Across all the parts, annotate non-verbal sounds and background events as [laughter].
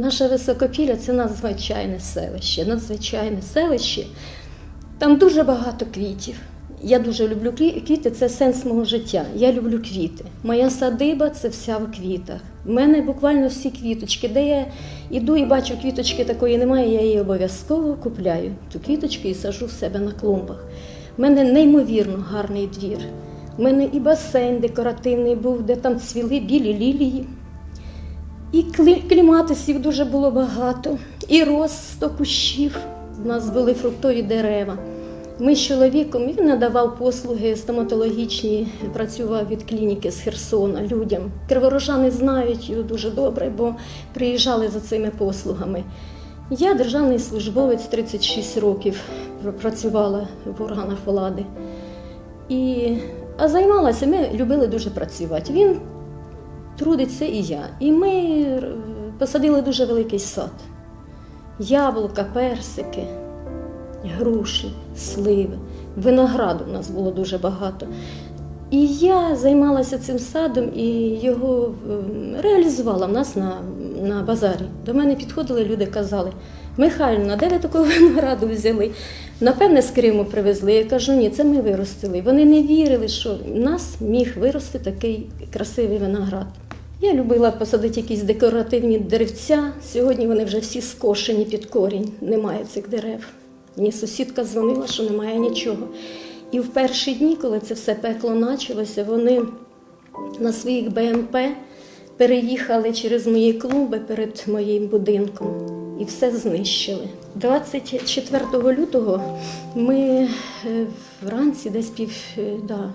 Наше високопілля це надзвичайне селище. Надзвичайне селище. Там дуже багато квітів. Я дуже люблю кві- квіти, це сенс мого життя. Я люблю квіти. Моя садиба це вся в квітах. У мене буквально всі квіточки. Де я іду і бачу, квіточки такої немає, я її обов'язково купляю. Ту квіточки і сажу в себе на клумбах. У мене неймовірно гарний двір. У мене і басейн декоративний був, де там цвіли білі лілії. І клі- кліматисів дуже було багато, і 100 кущів. У нас були фруктові дерева. Ми з чоловіком він надавав послуги стоматологічні, працював від клініки з Херсона людям. Криворожани знають його дуже добре, бо приїжджали за цими послугами. Я державний службовець 36 років працювала в органах влади. І, а займалася, ми любили дуже працювати. Він трудиться і я. І ми е, посадили дуже великий сад. Яблука, персики, груші, сливи, винограду у нас було дуже багато. І я займалася цим садом і його ем, реалізувала в нас на, на базарі. До мене підходили люди, казали, Михайлівна, де ви такого [laughs] винограду взяли? Напевне, з Криму привезли. Я кажу, ні, це ми виростили. Вони не вірили, що в нас міг вирости такий красивий виноград. Я любила посадити якісь декоративні деревця. Сьогодні вони вже всі скошені під корінь, немає цих дерев. Мені сусідка дзвонила, що немає нічого. І в перші дні, коли це все пекло почалося, вони на своїх БМП переїхали через мої клуби перед моїм будинком і все знищили. 24 лютого ми е, вранці, десь пів, е, да,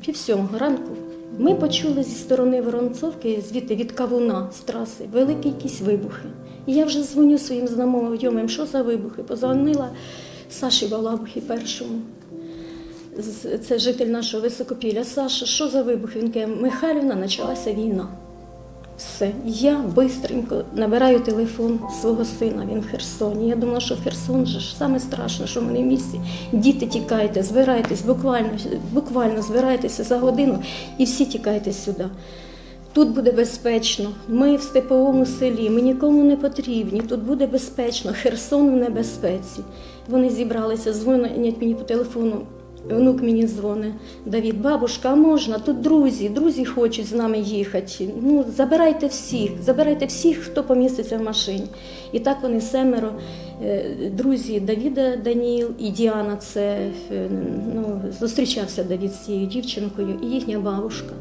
пів сьомого ранку, ми почули зі сторони Воронцовки, звідти від кавуна з траси, великі якісь вибухи. І я вже дзвоню своїм знайомим, що за вибухи. Позвонила Саші Балабухі першому. Це житель нашого високопілля. Саша, що за вибухи? Він каже, Михайлівна, почалася війна. Все, я бистренько набираю телефон свого сина, він в Херсоні. Я думала, що Херсон же ж саме страшне, що ми не в місті. Діти тікайте, збирайтесь, буквально, буквально збирайтеся за годину і всі тікайте сюди. Тут буде безпечно. Ми в степовому селі, ми нікому не потрібні. Тут буде безпечно. Херсон в небезпеці. Вони зібралися, дзвонять мені по телефону. Внук мені дзвонить, Давід, бабушка, а можна? Тут друзі, друзі хочуть з нами їхати. Ну, забирайте всіх, забирайте всіх, хто поміститься в машині. І так вони семеро, е, друзі Давіда Даніл і Діана, це е, ну, зустрічався Давід з цією дівчинкою і їхня бабушка.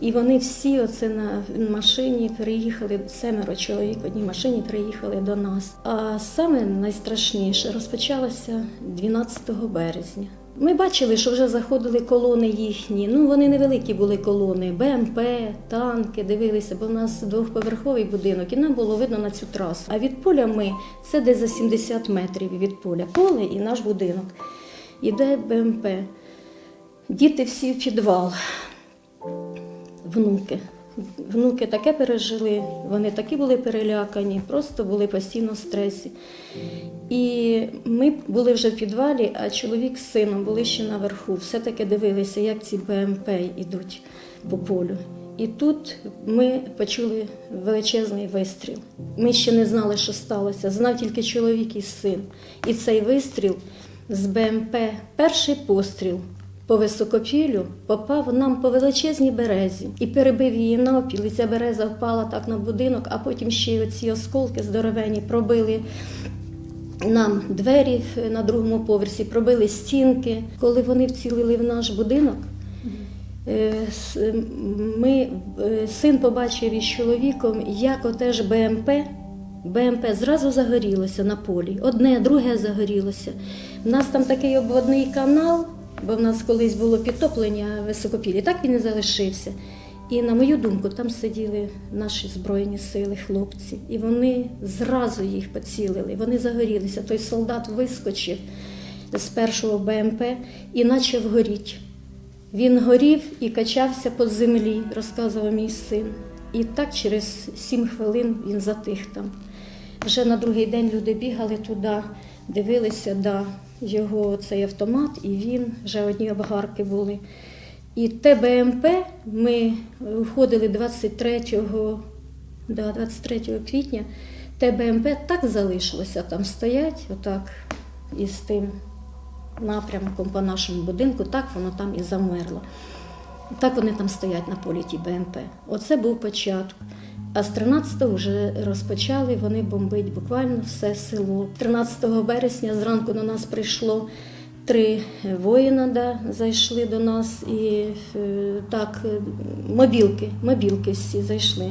І вони всі оце на машині приїхали, семеро чоловік в одній машині приїхали до нас. А саме найстрашніше розпочалося 12 березня. Ми бачили, що вже заходили колони їхні. Ну вони невеликі були колони, БМП, танки дивилися, бо в нас двохповерховий будинок, і нам було видно на цю трасу. А від поля ми це десь за 70 метрів від поля. Поле і наш будинок. Іде БМП. Діти всі в підвал внуки. Внуки таке пережили, вони такі були перелякані, просто були постійно в стресі. І ми були вже в підвалі, а чоловік з сином були ще наверху. Все-таки дивилися, як ці БМП йдуть по полю. І тут ми почули величезний вистріл. Ми ще не знали, що сталося. Знав тільки чоловік і син. І цей вистріл з БМП, перший постріл по високопіллю попав нам по величезній березі і перебив її навпіл. І ця береза впала так на будинок, а потім ще й оці осколки здоровені пробили нам двері на другому поверсі, пробили стінки. Коли вони вцілили в наш будинок, е, ми, е, син побачив із чоловіком, як отеж БМП. БМП зразу загорілося на полі. Одне, друге загорілося. У нас там такий обводний канал, бо в нас колись було підтоплення високопілля, так він і залишився. І на мою думку, там сиділи наші збройні сили, хлопці, і вони зразу їх поцілили. Вони загорілися. Той солдат вискочив з першого БМП і почав горіти. Він горів і качався по землі, розказував мій син. І так через сім хвилин він затих там. Вже на другий день люди бігали туди, дивилися, да, його цей автомат, і він вже одні обгарки були. І те БМП ми входили 23, да, 23 квітня. Те БМП так залишилося там стоять, отак, із тим напрямком по нашому будинку, так воно там і замерло. Так вони там стоять на полі ті БМП. Оце був початок. А з 13-го вже розпочали вони бомбить буквально все село. 13 березня зранку до нас прийшло три воїна, да, зайшли до нас і е, так, е, мобілки, мобілки всі зайшли.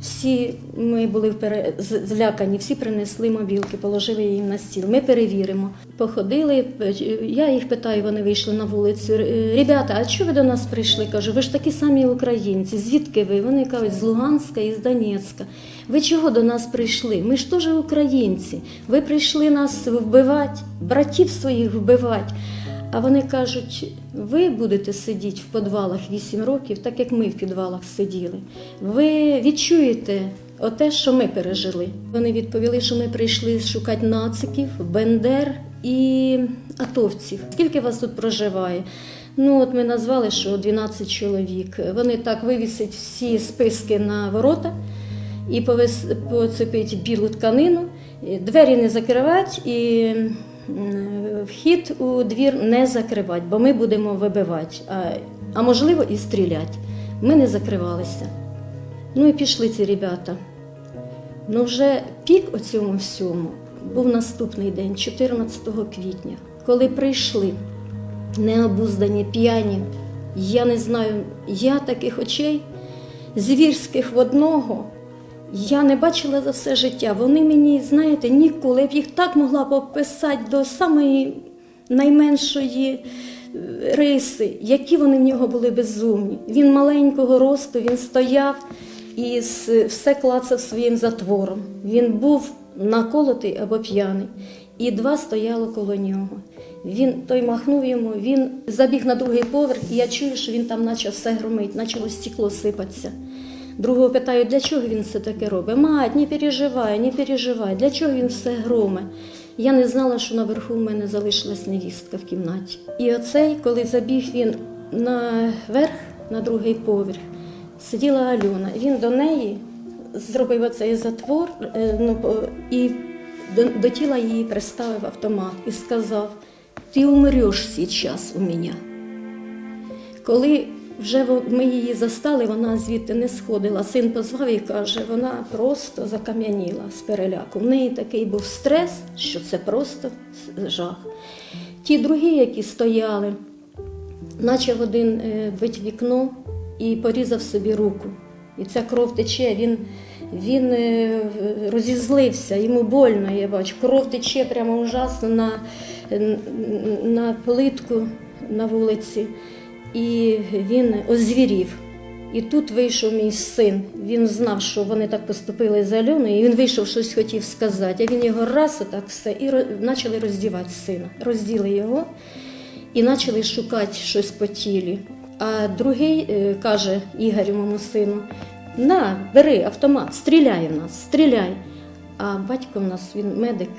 Всі ми були впере- з- злякані, всі принесли мобілки, положили їм на стіл. Ми перевіримо. Походили, я їх питаю, вони вийшли на вулицю. «Е, Ребята, а чого ви до нас прийшли? Кажу, ви ж такі самі українці. Звідки ви? Вони кажуть, з Луганська і з Донецька. Ви чого до нас прийшли? Ми ж теж українці. Ви прийшли нас вбивати, братів своїх вбивати. А вони кажуть, ви будете сидіти в підвалах 8 років, так як ми в підвалах сиділи. Ви відчуєте оте, що ми пережили. Вони відповіли, що ми прийшли шукати нациків, бендер і атовців. Скільки вас тут проживає? Ну, от ми назвали, що 12 чоловік. Вони так вивісять всі списки на ворота і поцепить білу тканину, двері не закривати і вхід у двір не закривати, бо ми будемо вибивати, а, а можливо і стріляти. Ми не закривалися. Ну і пішли ці ребята. Ну вже пік у цьому всьому був наступний день, 14 квітня, коли прийшли необуздані, п'яні. Я не знаю, я таких очей звірських в одного. Я не бачила за все життя. Вони мені, знаєте, ніколи я б їх так могла б описати до самої найменшої е, риси, які вони в нього були безумні. Він маленького росту, він стояв і все клацав своїм затвором. Він був наколотий або п'яний, і два стояло коло нього. Він той махнув йому, він забіг на другий поверх, і я чую, що він там почав все громить, почало стекло сипатися. Другого питаю, для чого він це таке робить? Мать, не переживай, не переживай, для чого він все громе? Я не знала, що наверху в мене залишилась невістка в кімнаті. І оцей, коли забіг він наверх, на другий поверх, сиділа Альона. Він до неї зробив оцей затвор е, ну, і до, до тіла її приставив автомат і сказав: Ти умреш зараз у мене. Коли вже ми її застали, вона звідти не сходила. Син позвав і каже, вона просто закам'яніла з переляку. В неї такий був стрес, що це просто жах. Ті другі, які стояли, почав один е, бить вікно і порізав собі руку. І ця кров тече, він, він е, розізлився, йому больно, я бачу. Кров тече прямо ужасно на, на плитку на вулиці. І він озвірів. І тут вийшов мій син. Він знав, що вони так поступили з Альоною, і він вийшов, щось хотів сказати. А він його раз отак все і почали роздівати сина. Розділи його і почали шукати щось по тілі. А другий е, каже Ігорю, моєму сину: на, бери автомат, стріляй в нас, стріляй. А батько в нас він медик.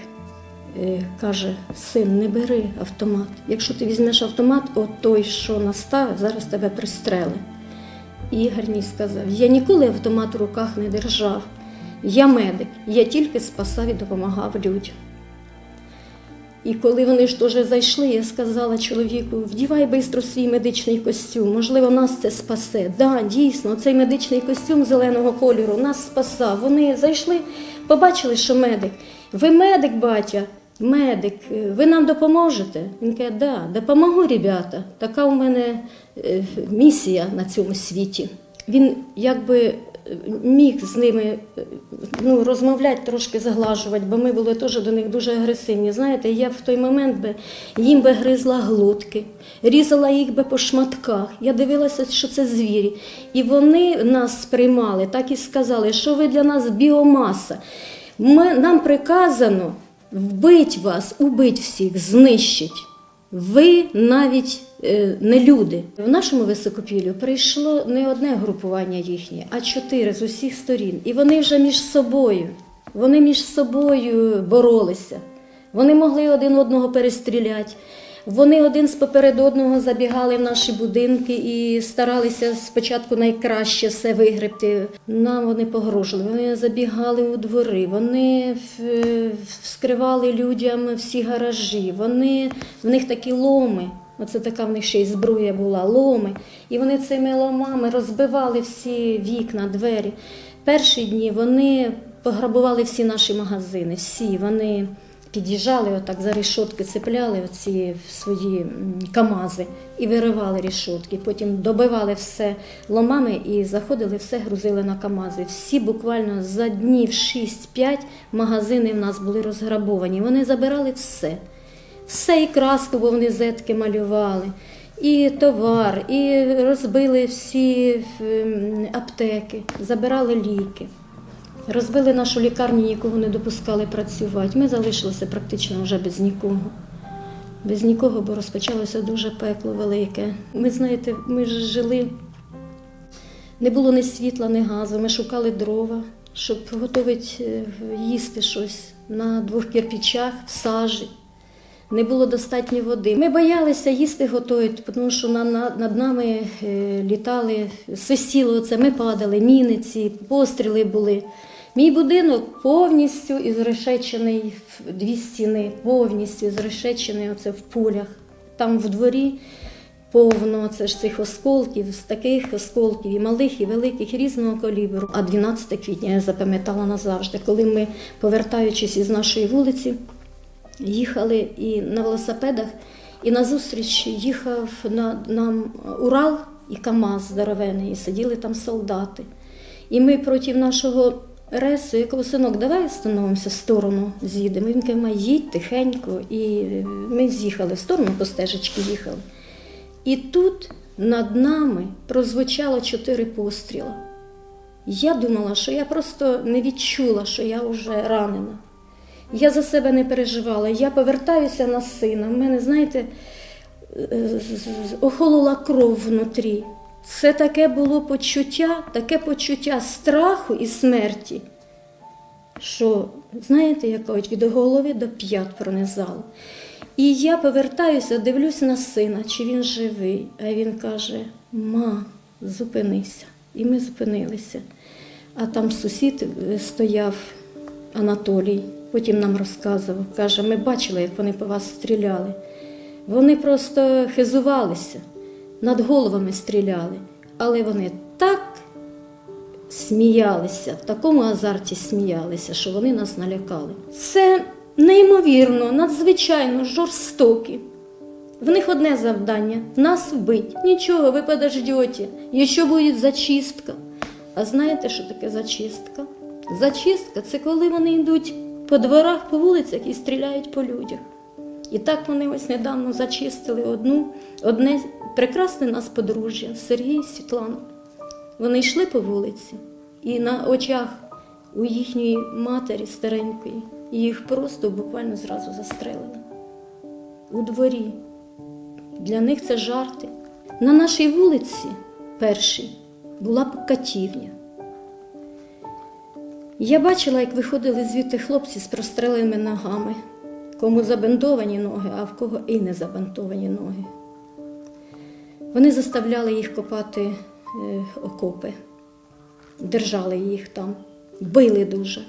Е, Каже, син, не бери автомат. Якщо ти візьмеш автомат, от той, що наставив, зараз тебе пристрели. І Ігор сказав: я ніколи автомат у руках не держав. Я медик, я тільки спасав і допомагав людям. І коли вони ж теж зайшли, я сказала чоловіку, вдівай швидко свій медичний костюм, можливо, нас це спасе. Да, дійсно, цей медичний костюм зеленого кольору нас спасав. Вони зайшли, побачили, що медик. Ви медик, батя, медик, е, ви нам допоможете? Він каже, да, допомогу, ребята. Така у мене е, місія на цьому світі. Він якби міг з ними е, ну, розмовляти, трошки заглажувати, бо ми були теж до них дуже агресивні. Знаєте, я в той момент би їм би гризла глотки, різала їх би по шматках. Я дивилася, що це звірі. І вони нас сприймали, так і сказали, що ви для нас біомаса. Ми, нам приказано вбить вас, убить всіх, знищить. Ви навіть е, не люди. В нашому високопіллю прийшло не одне групування їхнє, а чотири з усіх сторін. І вони вже між собою, вони між собою боролися. Вони могли один одного перестріляти. Вони один з поперед одного забігали в наші будинки і старалися спочатку найкраще все вигребти. Нам вони погрожували. Вони забігали у двори, вони вскривали людям всі гаражі. Вони в них такі ломи. Оце така в них ще й зброя була, ломи. І вони цими ломами розбивали всі вікна, двері. Перші дні вони пограбували всі наші магазини, всі. Вони під'їжджали, отак за рішотки цепляли оці свої камази і виривали рішотки. Потім добивали все ломами і заходили, все грузили на камази. Всі буквально за днів 6-5 магазини в нас були розграбовані. Вони забирали все. Все і краску, бо вони зетки малювали, і товар, і розбили всі аптеки, забирали ліки. Розбили нашу лікарню, нікого не допускали працювати. Ми залишилися практично вже без нікого. Без нікого, бо розпочалося дуже пекло велике. Ми знаєте, ми ж жили, не було ні світла, ні газу. Ми шукали дрова, щоб готувати е, їсти щось на двох кирпичах, в сажі. Не було достатньо води. Ми боялися їсти готувати, тому що на, на, над нами е, літали, свистіло це, ми падали, міни ці, постріли були. Мій будинок повністю ізрешечений дві стіни, повністю ізрешечений оце в полях. Там в дворі повно це ж цих осколків, з таких осколків, і малих, і великих, і різного калібру. А 12 квітня я запам'ятала назавжди, коли ми, повертаючись із нашої вулиці, їхали і на велосипедах, і назустріч їхав на, нам Урал і КАМАЗ здоровений, і сиділи там солдати. І ми проти нашого ресу, я кажу, синок, давай становимося в сторону, з'їдемо. Він каже, їдь тихенько. І ми з'їхали в сторону, по стежечці їхали. І тут над нами прозвучало чотири постріли. Я думала, що я просто не відчула, що я вже ранена. Я за себе не переживала. Я повертаюся на сина. В мене, знаєте, е, охолола кров внутрі. Це таке було почуття, таке почуття страху і смерті, що, знаєте, як кажуть, від голови до п'ят пронизало. І я повертаюся, дивлюсь на сина, чи він живий. А він каже: Ма, зупинися. І ми зупинилися. А там сусід е, стояв Анатолій, потім нам розказував, каже, ми бачили, як вони по вас стріляли. Вони просто хизувалися, над головами стріляли, але вони так сміялися, в такому азарті сміялися, що вони нас налякали. Це неймовірно, надзвичайно жорстокі. В них одне завдання нас вбить. Нічого, ви подождете, ще буде зачистка. А знаєте, що таке зачистка? Зачистка це коли вони йдуть по дворах, по вулицях і стріляють по людях. І так вони ось недавно зачистили одну, одне прекрасне нас подружжя Сергій і Світлана. Вони йшли по вулиці, і на очах у їхньої матері старенької їх просто буквально зразу застрелили. У дворі. Для них це жарти. На нашій вулиці першій була катівня. Я бачила, як виходили звідти хлопці з простреленими ногами, кому забинтовані ноги, а в кого і не забинтовані ноги. Вони заставляли їх копати е, окопи, держали їх там, били дуже.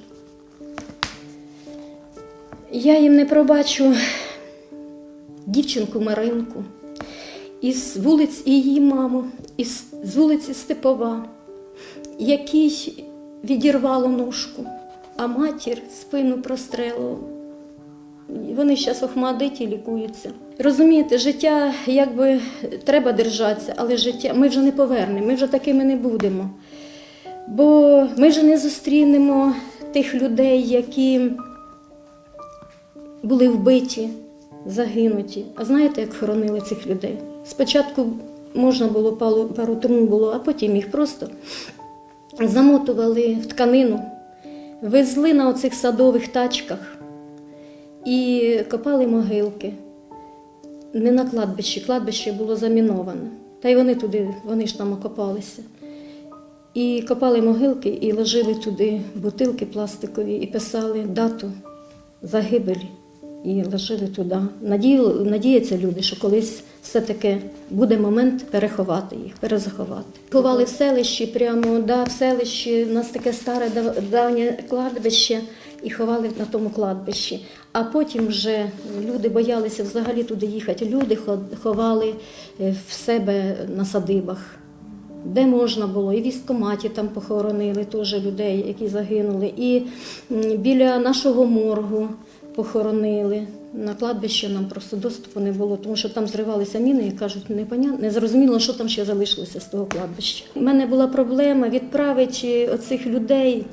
Я їм не пробачу дівчинку Маринку, із вулиць і її маму, із з вулиці Степова, який відірвало ножку, а матір спину прострелила. Вони зараз охмадиті лікуються. Розумієте, життя якби треба держатися, але життя ми вже не повернемо, ми вже такими не будемо. Бо ми ж не зустрінемо тих людей, які були вбиті, загинуті. А знаєте, як хоронили цих людей? Спочатку можна було пару трун було, а потім їх просто замотували в тканину, везли на оцих садових тачках і копали могилки. Не на кладбищі, кладбище було заміноване. Та й вони туди, вони ж там окопалися. І копали могилки і ложили туди бутилки пластикові і писали дату загибелі. І ложили туди. Надію, надіються люди, що колись все-таки буде момент переховати їх, перезаховати. Ховали в селищі, прямо да, в селищі. У нас таке старе давнє кладбище, і ховали на тому кладбищі. А потім вже люди боялися взагалі туди їхати. Люди ховали е, в себе на садибах. Де можна було, і в військкоматі там похоронили теж людей, які загинули, і біля нашого моргу похоронили. На кладбище нам просто доступу не було, тому що там зривалися міни і кажуть, непонятно, не зрозуміло, що там ще залишилося з того кладбища. У мене була проблема відправити оцих людей,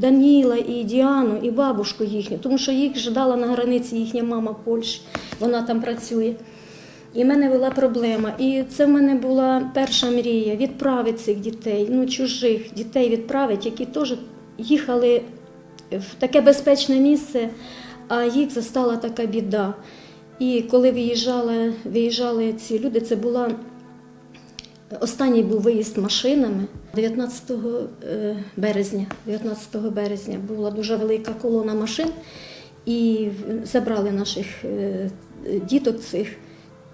Даніла і Діану, і бабушку їхню, тому що їх ждала на границі їхня мама Польщі, вона там працює. І в мене була проблема. І це в мене була перша мрія відправити цих дітей, ну чужих дітей відправити, які теж їхали в таке безпечне місце, а їх застала така біда. І коли виїжджали, виїжджали ці люди, це була останній був виїзд машинами. 19 е, березня, 19 березня була дуже велика колона машин, і забрали наших е, діток цих.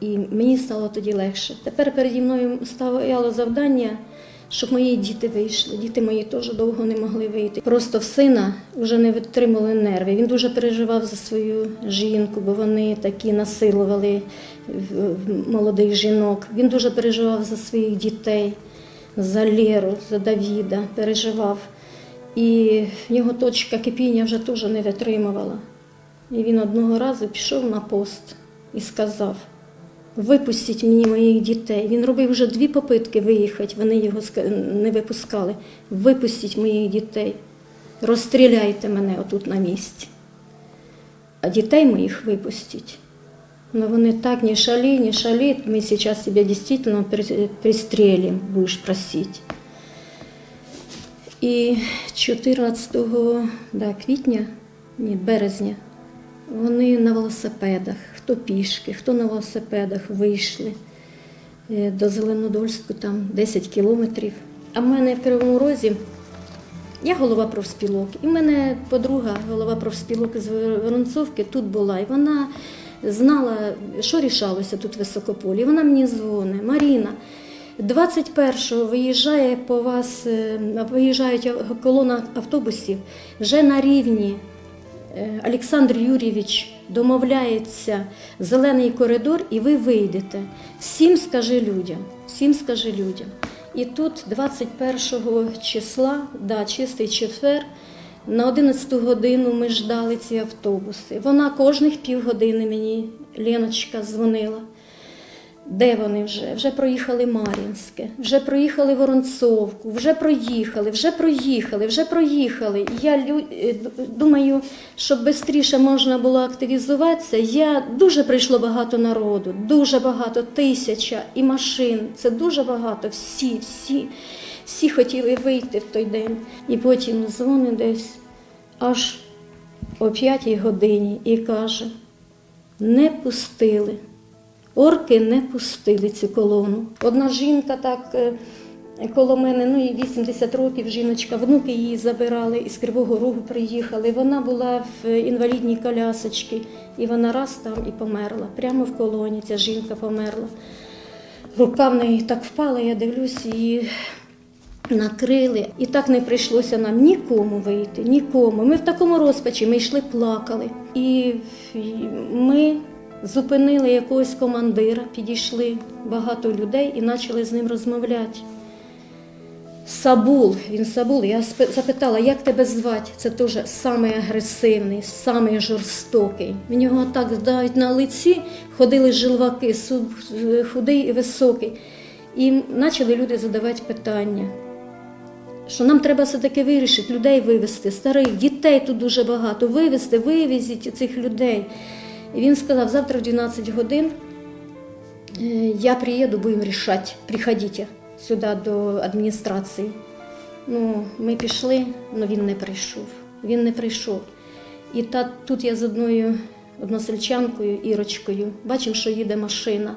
І мені стало тоді легше. Тепер переді мною стояло завдання, щоб мої діти вийшли. Діти мої теж довго не могли вийти. Просто в сина вже не витримали нерви. Він дуже переживав за свою жінку, бо вони такі насилували молодих жінок. Він дуже переживав за своїх дітей, за Леру, за Давіда, переживав. І в нього точка кипіння вже теж не витримувала. І він одного разу пішов на пост і сказав: Випустіть мені моїх дітей. Він робив вже дві попитки виїхати, вони його не випускали. Випустіть моїх дітей, розстріляйте мене отут на місці. А дітей моїх випустіть. Но вони так не шали, не шали, мы сейчас тебя действительно при- пристрелим, будешь просить. І 14 да, квітня, ні, березня, вони на велосипедах, хто пішки, хто на велосипедах вийшли е, до Зеленодольську, там 10 кілометрів. А в мене в Кривому Розі я голова профспілок, і в мене подруга, голова профспілок з Воронцовки, тут була, і вона знала, що рішалося тут в Високополі. Вона мені дзвонить, Маріна. 21-го виїжджає по вас, е, виїжджають колона автобусів вже на рівні. Е, Олександр Юрійович домовляється зелений коридор, і ви вийдете. Всім скажи людям, всім скажи людям. І тут 21 числа, да, чистий четвер, на 11 годину ми ждали ці автобуси. Вона кожних півгодини мені Леночка дзвонила. Де вони вже? Вже проїхали Мар'їнське, вже проїхали Воронцовку, вже проїхали, вже проїхали, вже проїхали. Я е, думаю, щоб швидше можна було активізуватися. Я дуже прийшло багато народу, дуже багато, тисяча і машин. Це дуже багато. Всі, всі, всі хотіли вийти в той день. І потім дзвонить десь аж о п'ятій годині і каже: не пустили. Орки не пустили цю колону. Одна жінка так е, коло мене, ну їй 80 років, жіночка, внуки її забирали із Кривого Рогу приїхали. Вона була в інвалідній колясочці, і вона раз там і померла. Прямо в колоні ця жінка померла. Рука в неї так впала, я дивлюсь, її накрили. І так не прийшлося нам нікому вийти, нікому. Ми в такому розпачі, ми йшли, плакали. І ми зупинили якогось командира, підійшли багато людей і почали з ним розмовляти. Сабул, він Сабул. Я запитала, як тебе звати? Це теж самий агресивний, самий жорстокий. В нього так навіть на лиці ходили жилваки, худий і високий. І почали люди задавати питання. що нам треба все-таки вирішити, людей вивезти, старих, дітей тут дуже багато, вивезти, вивезіть цих людей. І він сказав, завтра в 12 годин е, я приїду, будемо рішати, приходіть сюди до адміністрації. Ну, ми пішли, але він не прийшов. Він не прийшов. І та, тут я з одною односельчанкою, Ірочкою, бачимо, що їде машина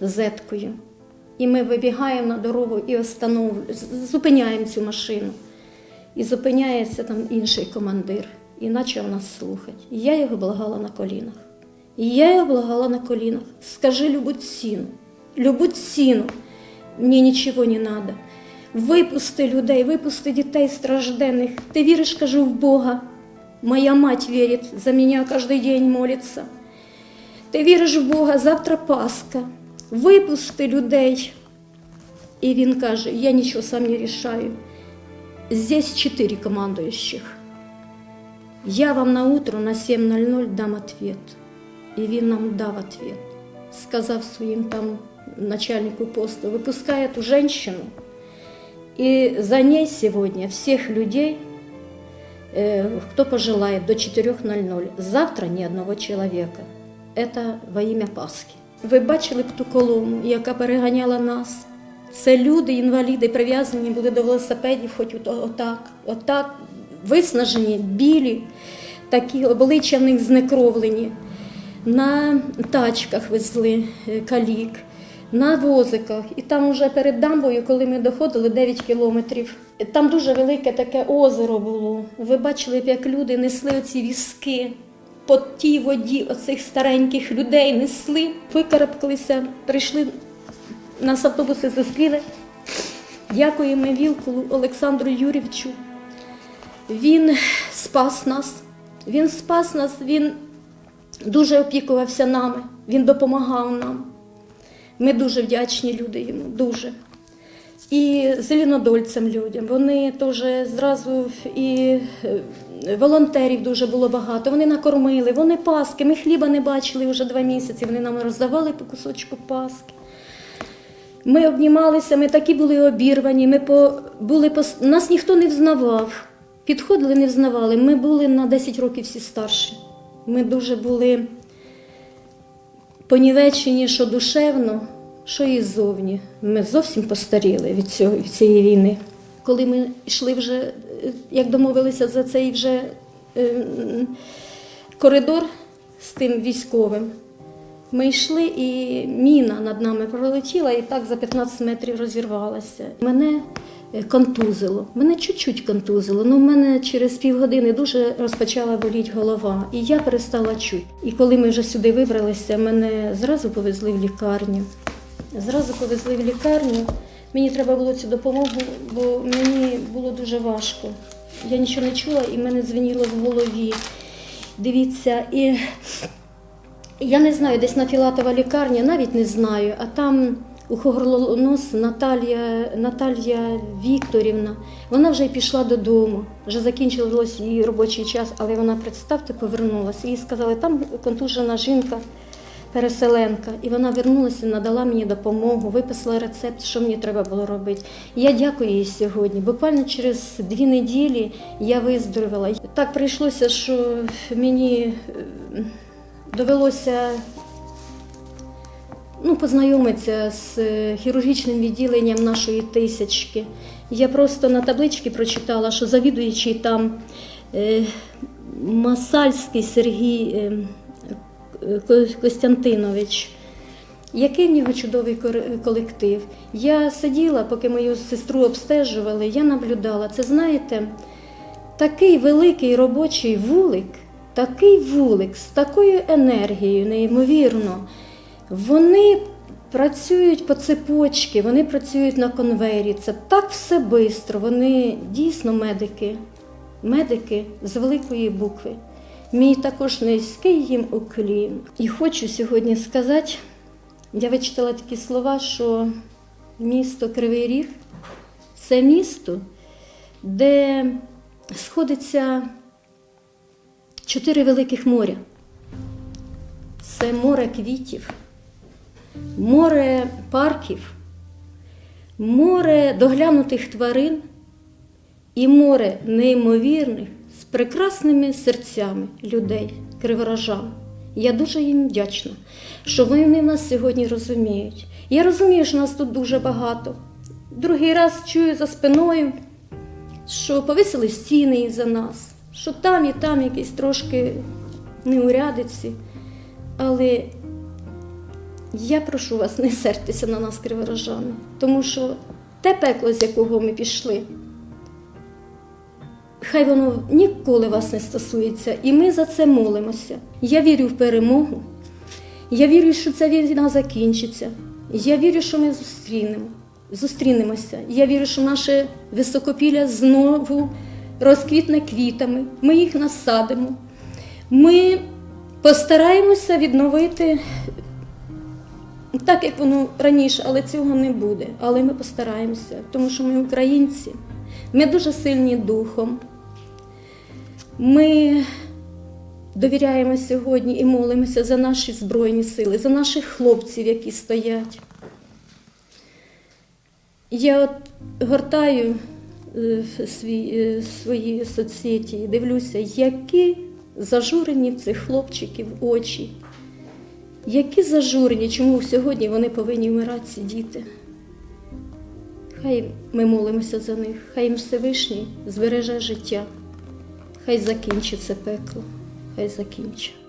з зеткою. І ми вибігаємо на дорогу і останов... зупиняємо цю машину. І зупиняється там інший командир і почав нас слухати. І я його благала на колінах. І я його благала на колінах. Скажи любу ціну, любу ціну, мені нічого не треба. Випусти людей, випусти дітей стражденних. Ти віриш, кажу, в Бога. Моя мать вірить, за мене кожен день молиться. Ти віриш в Бога, завтра Пасха. Випусти людей. І він каже: я нічого сам не рішаю. Здесь чотири командуючих. Я вам на утро на 7.00 дам ответ. І він нам дав ответ. Сказав своїм там начальнику посту, випускає ту женщину. И за ней сегодня всех людей, э, кто пожелает, до 4.00. Завтра ни одного человека. Это во ім'я Пасхи. Ви бачили б ту колону, яка переганяла нас. Це люди, інваліди, прив'язані були до велосипедів, хоч отак, отак, виснажені, білі, такі обличчя в них знекровлені. На тачках везли е, калік, на возиках. І там уже перед дамбою, коли ми доходили 9 кілометрів, там дуже велике таке озеро було. Ви бачили, як люди несли оці візки по тій воді оцих стареньких людей несли, викарабкалися, прийшли, нас автобуси зустріли. Дякуємо Вілкулу Олександру Юрійовичу. Він спас нас. Він спас нас, він дуже опікувався нами, він допомагав нам. Ми дуже вдячні люди йому, дуже. І зеленодольцям людям. Вони теж зразу і е, волонтерів дуже було багато. Вони накормили, вони паски. Ми хліба не бачили вже два місяці. Вони нам роздавали по кусочку паски. Ми обнімалися, ми такі були обірвані. Ми по, були по, нас ніхто не взнавав. Підходили, не взнавали. Ми були на 10 років всі старші. Ми дуже були понівечені, що душевно, що і ззовні. Ми зовсім постаріли від, цього, від цієї війни. Коли ми йшли вже, е, як домовилися за цей вже е, коридор з тим військовим, ми йшли, і міна над нами пролетіла і так за 15 метрів розірвалася. Мене контузило. Мене чуть-чуть контузило, але в мене через півгодини дуже розпочала боліти голова, і я перестала чути. І коли ми вже сюди вибралися, мене зразу повезли в лікарню. Зразу повезли в лікарню. Мені треба було цю допомогу, бо мені було дуже важко. Я нічого не чула, і мене дзвеніло в голові. Дивіться, і я не знаю, десь на Філатова лікарня, навіть не знаю, а там у горлонос Наталія, Наталія Вікторівна, вона вже пішла додому, вже закінчилось її робочий час, але вона, представте, повернулася. Їй сказали, там контужена жінка, переселенка. І вона вернулася, надала мені допомогу, виписала рецепт, що мені треба було робити. Я дякую їй сьогодні. Буквально через дві неділі я виздоровіла. Так прийшлося, що мені е, довелося ну, познайомитися з е, хірургічним відділенням нашої тисячки. Я просто на табличці прочитала, що завідуючий там е, Масальський Сергій е, Костянтинович. Який в нього чудовий колектив. Я сиділа, поки мою сестру обстежували, я наблюдала. Це знаєте, такий великий робочий вулик, такий вулик з такою енергією, неймовірно. Вони працюють по цепочці, вони працюють на конвейері. Це так все швидко. Вони дійсно медики, медики з великої букви. Мій також низький їм уклін. І хочу сьогодні сказати, я вичитала такі слова, що місто Кривий Ріг це місто, де сходиться чотири великих моря. Це море квітів, море парків, море доглянутих тварин і море неймовірних з прекрасними серцями людей, криворожан. Я дуже їм вдячна, що вони нас сьогодні розуміють. Я розумію, що нас тут дуже багато. Другий раз чую за спиною, що повисили стіни із-за нас, що там і там якісь трошки неурядиці. Але я прошу вас, не сертеся на нас, криворожани, тому що те пекло, з якого ми пішли, хай воно ніколи вас не стосується, і ми за це молимося. Я вірю в перемогу. Я вірю, що ця війна закінчиться. Я вірю, що ми зустрінемо, зустрінемося. Я вірю, що наше високопілля знову розквітне квітами. Ми їх насадимо. Ми постараємося відновити так, як воно раніше, але цього не буде. Але ми постараємося, тому що ми українці, ми дуже сильні духом. Ми довіряємо сьогодні і молимося за наші збройні сили, за наших хлопців, які стоять. Я от гортаю е, свій, е, свої соцсеті і дивлюся, які зажурені в цих хлопчиків очі. Які зажурені, чому сьогодні вони повинні вмирати, ці діти? Хай ми молимося за них, хай їм Всевишній збереже життя, хай закінчиться пекло, хай закінчить.